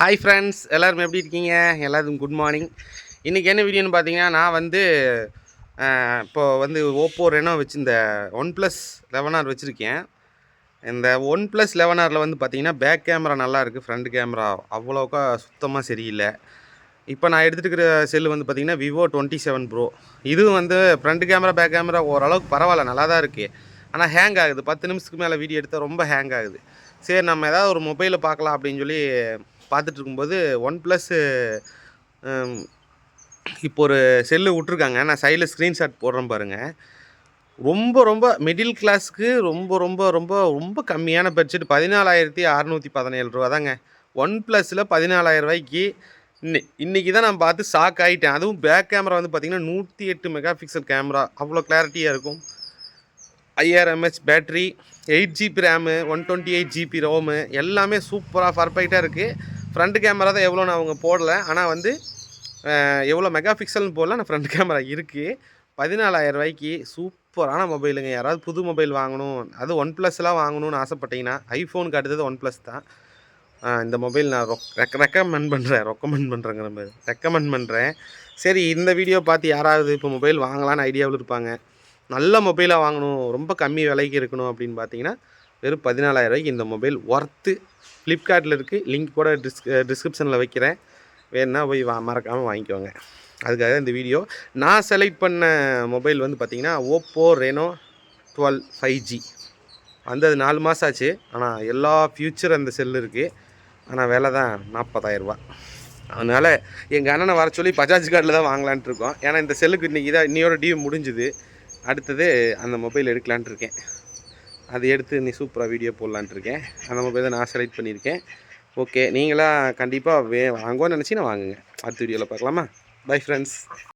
Hi friends எல்லோரும் எப்படி இருக்கீங்க? எல்லாத்துக்கும் குட் மார்னிங் இன்றைக்கி என்ன வீடியோன்னு பார்த்தீங்கன்னா நான் வந்து இப்போது இப்போ வந்து ஓப்போ ரெனோ வச்சு இந்த ஒன் ப்ளஸ் லெவன் ஆர் வச்சுருக்கேன். இந்த ஒன் ப்ளஸ் லெவன் ஆரில் வந்து பார்த்தீங்கன்னா பேக் கேமரா நல்லா இருக்குது ஃப்ரண்ட் கேமரா அவ்வளோக்கா சுத்தமாக சரியில்லை. இப்போ நான் எடுத்துகிட்டு இருக்கிற செல்லு வந்து பார்த்திங்கன்னா விவோ டுவெண்ட்டி செவன் ப்ரோ இதுவும் வந்து ஃப்ரண்ட் கேமரா பேக் கேமரா ஓரளவுக்கு பரவாயில்ல நல்லா தான் இருக்குது ஆனால் ஹேங் ஆகுது. பத்து நிமிஷத்துக்கு மேலே வீடியோ எடுத்தால் ரொம்ப ஹேங் ஆகுது. சரி நம்ம ஏதாவது ஒரு மொபைலில் பார்க்கலாம் அப்படின்னு சொல்லி பார்த்துட்டு இருக்கும்போது ஒன் ப்ளஸ்ஸு இப்போ ஒரு செல்லு விட்ருக்காங்க. நான் சைடில் ஸ்க்ரீன்ஷாட் போடுறேன் பாருங்கள் ரொம்ப ரொம்ப மிடில் கிளாஸ்க்கு ரொம்ப ரொம்ப ரொம்ப ரொம்ப கம்மியான பட்ஜெட் பதினாலாயிரத்தி அறநூற்றி பதினேழு ரூபா தாங்க ஒன் ப்ளஸில் பதினாலாயிரம் ரூபாய்க்கு இன்னி இன்றைக்கி தான் நான் பார்த்து ஷாக் ஆகிட்டேன் அதுவும் பேக் கேமரா வந்து பார்த்திங்கன்னா நூற்றி எட்டு மெகா பிக்சல் கேமரா அவ்வளோ கிளாரிட்டியாக இருக்கும். I R M H battery eight GB RAM one twenty eight GB ROM எல்லாமே சூப்பராக பர்ஃபெக்டாக இருக்குது ஃப்ரண்ட் கேமரா தான் எவ்வளோன்னு அவங்க போடலை. ஆனால் வந்து எவ்வளோ மெகா பிக்சல்னு போடல ஆனால் ஃப்ரண்ட் கேமரா இருக்குது பதினாலாயிரம் ரூபாய்க்கு சூப்பரான மொபைலுங்க யாராவது புது மொபைல் வாங்கணும் அது ஒன் ப்ளஸ்லாம் வாங்கணும்னு ஆசைப்பட்டீங்கன்னா ஐஃபோனுக்கு அடுத்தது ஒன் ப்ளஸ் தான் இந்த மொபைல் நான் ரொக் ரெக் ரெக்கமெண்ட் பண்ணுறேன் ரெக்கமெண்ட் பண்ணுறேங்கிற மாதிரி. ரெக்கமெண்ட் பண்ணுறேன் சரி இந்த வீடியோ பார்த்து யாராவது இப்போ மொபைல் வாங்கலான்னு ஐடியாவில் இருப்பாங்க. நல்ல மொபைலாக வாங்கணும் ரொம்ப கம்மி விலைக்கு இருக்கணும் அப்படின்னு பார்த்தீங்கன்னா வெறும் பதினாலாயிரம் ரூபாய்க்கு இந்த மொபைல் ஒர்த்து ஃப்ளிப்கார்ட்டில் இருக்குது லிங்க் கூட டிஸ்க் டிஸ்கிரிப்ஷனில் வைக்கிறேன். வேணுன்னா போய் வா மறக்காமல் வாங்கிக்கோங்க. அதுக்காக இந்த வீடியோ நான் செலக்ட் பண்ண மொபைல் வந்து பார்த்திங்கன்னா Oppo Reno twelve five G வந்தது நாலு மாதம் ஆச்சு. ஆனால் எல்லா ஃப்யூச்சர் அந்த செல்லு இருக்குது ஆனால் விலை தான் நாற்பதாயிரரூபா அதனால் எங்கள் அண்ணனை வர சொல்லி பஜாஜ் கார்டில் தான் வாங்கலான்ட்டு இருக்கோம். ஏன்னா இந்த செல்லுக்கு இன்றைக்கி தான் இன்னையோட டியூ முடிஞ்சுது. அடுத்தது அந்த மொபைல் எடுக்கலான்ட்டு இருக்கேன். அது எடுத்து நீ சூப்பராக வீடியோ போடலான்ட்டு இருக்கேன். அந்த மொபைல் தான் நான் செலக்ட் பண்ணியிருக்கேன். ஓகே நீங்களாம் கண்டிப்பாக வே வாங்குவோன்னு நினச்சிங்கன்னா வாங்குங்க. அடுத்த வீடியோவில் பார்க்கலாமா? Bye friends